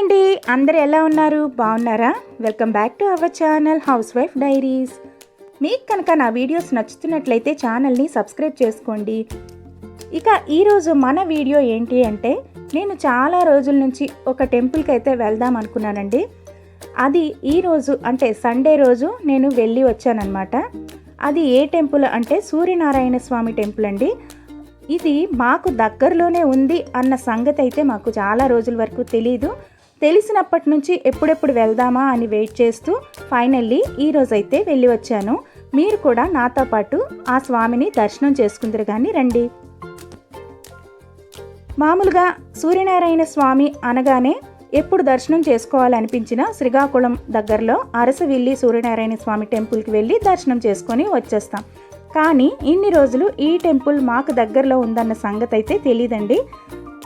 అండి. అందరు ఎలా ఉన్నారు? బాగున్నారా? Welcome back to our channel housewife diaries మీకు కనుక నా వీడియోస్ నచ్చుతున్నట్లయితే ఛానల్ని సబ్స్క్రైబ్ చేసుకోండి. ఇక ఈరోజు మన వీడియో ఏంటి అంటే నేను చాలా రోజుల నుంచి ఒక టెంపుల్కి అయితే వెళ్దాం అనుకున్నానండి. అది ఈరోజు అంటే సండే రోజు నేను వెళ్ళి వచ్చానమాట అది ఏ టెంపుల్ అంటే సూర్యనారాయణ స్వామి టెంపుల్ అండి. ఇది మాకు దగ్గరలోనే ఉంది అన్న సంగతి అయితే మాకు చాలా రోజుల వరకు తెలీదు. తెలిసినప్పటి నుంచి ఎప్పుడెప్పుడు వెళ్దామా అని వెయిట్ చేస్తూ ఫైనల్లీ ఈ రోజైతే వెళ్ళి వచ్చాను. మీరు కూడా నాతో పాటు ఆ స్వామిని దర్శనం చేసుకుందరు కానీ రండి. మామూలుగా సూర్యనారాయణ స్వామి అనగానే ఎప్పుడు దర్శనం చేసుకోవాలనిపించినా శ్రీకాకుళం దగ్గరలో అరసవిల్లి సూర్యనారాయణ స్వామి టెంపుల్కి వెళ్ళి దర్శనం చేసుకొని వచ్చేస్తాం. కానీ ఇన్ని రోజులు ఈ టెంపుల్ మాకు దగ్గరలో ఉందన్న సంగతి అయితే తెలియదండి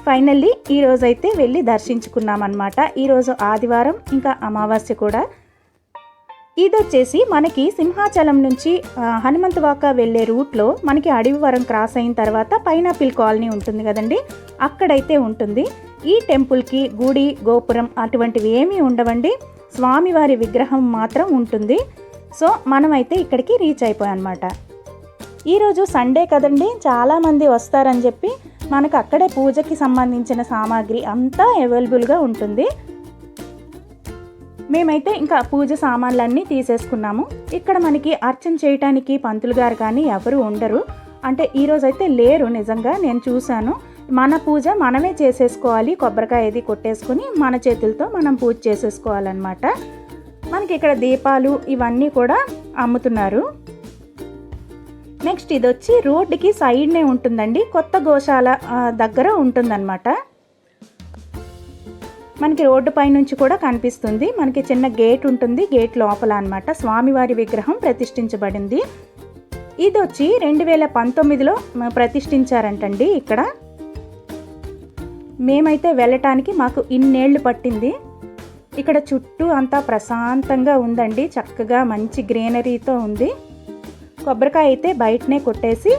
ఫైనల్లీ ఈ రోజైతే వెళ్ళి దర్శించుకున్నాం అనమాట ఈరోజు ఆదివారం ఇంకా అమావాస్య కూడా. ఇది వచ్చేసి మనకి సింహాచలం నుంచి హనుమంతవాక వెళ్ళే రూట్లో మనకి అడవివరం క్రాస్ అయిన తర్వాత పైనాపిల్ కాలనీ ఉంటుంది కదండి? అక్కడైతే ఉంటుంది. ఈ టెంపుల్కి గుడి గోపురం అటువంటివి ఏమీ ఉండవండి. స్వామివారి విగ్రహం మాత్రం ఉంటుంది. సో మనమైతే ఇక్కడికి రీచ్ అయిపోయాం అనమాట ఈరోజు సండే కదండి? చాలామంది వస్తారని చెప్పి మనకు అక్కడే పూజకి సంబంధించిన సామాగ్రి అంతా అవైలబుల్గా ఉంటుంది. మేమైతే ఇంకా పూజ సామాన్లన్నీ తీసేసుకున్నాము. ఇక్కడ మనకి అర్చన చేయటానికి పంతులు గారు కానీ ఎవరు ఉండరు. అంటే ఈరోజు అయితే లేరు నిజంగా నేను చూశాను. మన పూజ మనమే చేసేసుకోవాలి. కొబ్బరికాయ ఇది కొట్టేసుకుని మన చేతులతో మనం పూజ చేసేసుకోవాలన్నమాట. మనకి ఇక్కడ దీపాలు ఇవన్నీ కూడా అమ్ముతున్నారు. నెక్స్ట్ ఇది వచ్చి రోడ్డుకి సైడ్నే ఉంటుందండి. కొత్త గోశాల దగ్గర ఉంటుందన్నమాట. మనకి రోడ్డు పై నుంచి కూడా కనిపిస్తుంది. మనకి చిన్న గేట్ ఉంటుంది. గేట్ లోపల అనమాట స్వామివారి విగ్రహం ప్రతిష్ఠించబడింది. ఇది వచ్చి రెండు వేల పంతొమ్మిదిలో ప్రతిష్ఠించారంటండి ఇక్కడ. మేమైతే వెళ్ళటానికి మాకు ఇన్నేళ్ళు పట్టింది. ఇక్కడ చుట్టూ అంతా ప్రశాంతంగా ఉందండి. చక్కగా మంచి గ్రీనరీతో ఉంది. కొబ్బరికాయ అయితే బయటనే కొట్టేసి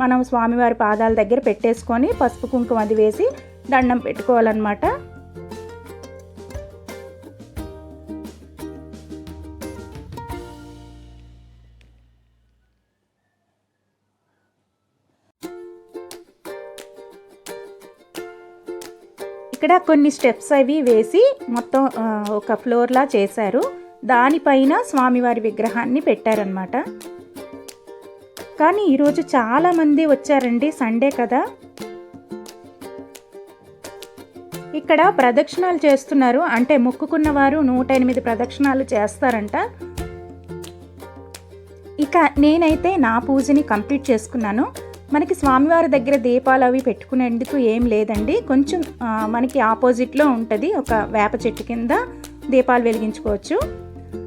మనం స్వామివారి పాదాల దగ్గర పెట్టేసుకొని పసుపు కుంకుమ అది వేసి దండం పెట్టుకోవాలన్నమాట. ఇక్కడ కొన్ని స్టెప్స్ అవి వేసి మొత్తం ఒక ఫ్లోర్లా చేశారు. దానిపైన స్వామివారి విగ్రహాన్ని పెట్టారనమాట కానీ ఈరోజు చాలామంది వచ్చారండి సండే కదా. ఇక్కడ ప్రదక్షిణాలు చేస్తున్నారు. అంటే మొక్కుకున్న వారు నూట ఎనిమిది ప్రదక్షిణాలు చేస్తారంట. ఇక నేనైతే నా పూజని కంప్లీట్ చేసుకున్నాను. మనకి స్వామివారి దగ్గర దీపాలు అవి పెట్టుకునేందుకు ఏం లేదండి. కొంచెం మనకి ఆపోజిట్లో ఉంటుంది. ఒక వేప చెట్టు కింద దీపాలు వెలిగించుకోవచ్చు.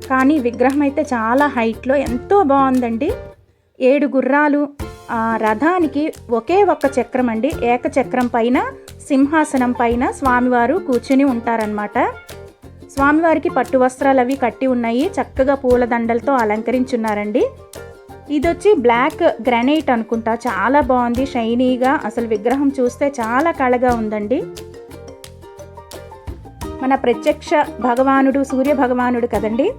కానీ విగ్రహం అయితే చాలా హైట్లో ఎంతో బాగుందండి. ఏడు గుర్రాలు. రథానికి ఒకే ఒక్క చక్రం అండి. ఏకచక్రం పైన సింహాసనం పైన స్వామివారు కూర్చుని ఉంటారనమాట స్వామివారికి పట్టు వస్త్రాలు అవి కట్టి ఉన్నాయి. చక్కగా పూలదండలతో అలంకరించున్నారండి. ఇది వచ్చి బ్లాక్ గ్రానైట్ అనుకుంటా. చాలా బాగుంది. షైనీగా అసలు విగ్రహం చూస్తే చాలా కళగా ఉందండి. మన ప్రత్యక్ష భగవానుడు సూర్య భగవానుడు కదండి.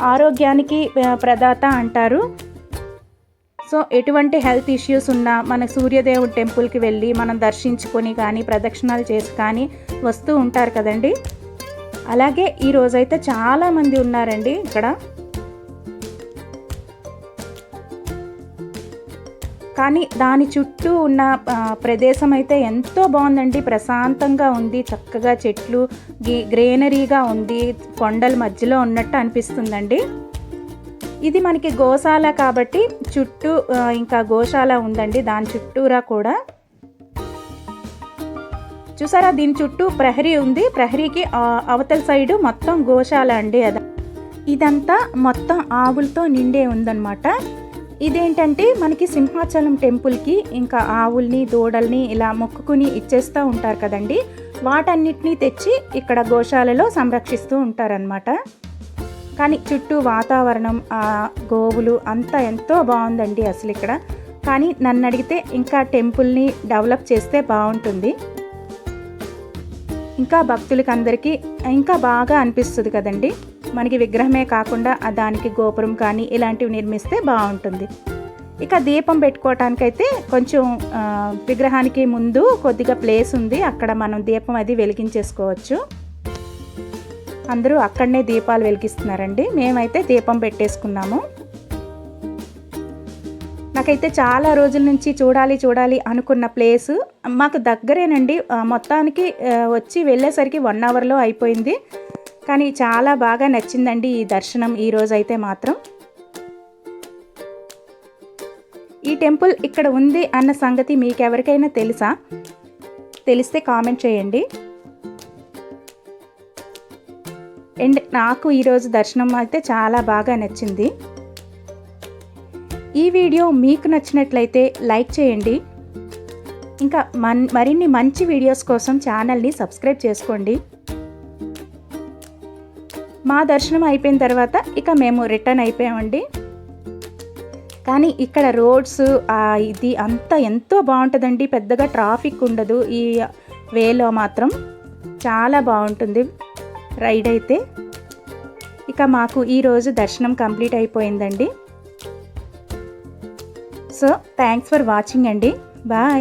ఆరోగ్యానికి ప్రదాత అంటారు. సో ఎటువంటి హెల్త్ ఇష్యూస్ ఉన్నా మన సూర్యదేవుడి టెంపుల్కి వెళ్ళి మనం దర్శించుకొని కానీ ప్రదక్షిణాలు చేసి కానీ వస్తూ ఉంటారు కదండి. అలాగే ఈరోజైతే చాలామంది ఉన్నారండి ఇక్కడ. కానీ దాని చుట్టూ ఉన్న ప్రదేశం అయితే ఎంతో బాగుందండి. ప్రశాంతంగా ఉంది. చక్కగా చెట్లు గ్రీనరీగా ఉంది. కొండల మధ్యలో ఉన్నట్టు అనిపిస్తుందండి. ఇది మనకి గోశాల కాబట్టి చుట్టూ ఇంకా గోశాల ఉందండి. దాని చుట్టూరా కూడా. చూసారా? దీని చుట్టూ ప్రహరీ ఉంది. ప్రహరీకి అవతల సైడు మొత్తం గోశాల అండి. అది ఇదంతా మొత్తం ఆవులతో నిండే ఉందన్నమాట. ఇదేంటంటే మనకి సింహాచలం టెంపుల్కి ఇంకా ఆవుల్ని దూడల్ని ఇలా మొక్కుకుని ఇచ్చేస్తూ ఉంటారు కదండి. వాటన్నిటినీ తెచ్చి ఇక్కడ గోశాలలో సంరక్షిస్తూ ఉంటారనమాట కానీ చుట్టూ వాతావరణం ఆ గోవులు అంతా ఎంతో బాగుందండి అసలు ఇక్కడ. కానీ నన్ను అడిగితే ఇంకా టెంపుల్ని డెవలప్ చేస్తే బాగుంటుంది. ఇంకా భక్తులకి అందరికీ ఇంకా బాగా అనిపిస్తుంది కదండి. మనకి విగ్రహమే కాకుండా దానికి గోపురం కానీ ఇలాంటివి నిర్మిస్తే బాగుంటుంది. ఇక దీపం పెట్టుకోవటానికైతే కొంచెం విగ్రహానికి ముందు కొద్దిగా ప్లేస్ ఉంది. అక్కడ మనం దీపం అది వెలిగించేసుకోవచ్చు. అందరూ అక్కడనే దీపాలు వెలిగిస్తున్నారండి. మేమైతే దీపం పెట్టేసుకున్నాము. నాకైతే చాలా రోజుల నుంచి చూడాలి చూడాలి అనుకున్న ప్లేస్ మాకు దగ్గరేనండి. మొత్తానికి వచ్చి వెళ్ళేసరికి వన్ అవర్లో అయిపోయింది. కానీ చాలా బాగా నచ్చిందండి ఈ దర్శనం ఈరోజైతే అయితే మాత్రం. ఈ టెంపుల్ ఇక్కడ ఉంది అన్న సంగతి మీకు ఎవరికైనా తెలుసా? తెలిస్తే కామెంట్ చేయండి. అండ్ నాకు ఈరోజు దర్శనం అయితే చాలా బాగా నచ్చింది. ఈ వీడియో మీకు నచ్చినట్లయితే లైక్ చేయండి. ఇంకా మన్ మరిన్ని మంచి వీడియోస్ కోసం ఛానల్ని సబ్స్క్రైబ్ చేసుకోండి. మా దర్శనం అయిపోయిన తర్వాత ఇక మేము రిటర్న్ అయిపోయామండి. కానీ ఇక్కడ రోడ్స్ ఇది అంతా ఎంతో బాగుంటుందండి. పెద్దగా ట్రాఫిక్ ఉండదు. ఈ వేలో మాత్రం చాలా బాగుంటుంది రైడ్ అయితే. ఇక మాకు ఈరోజు దర్శనం కంప్లీట్ అయిపోయిందండి. సో థ్యాంక్స్ ఫర్ వాచింగ్ అండి. బాయ్.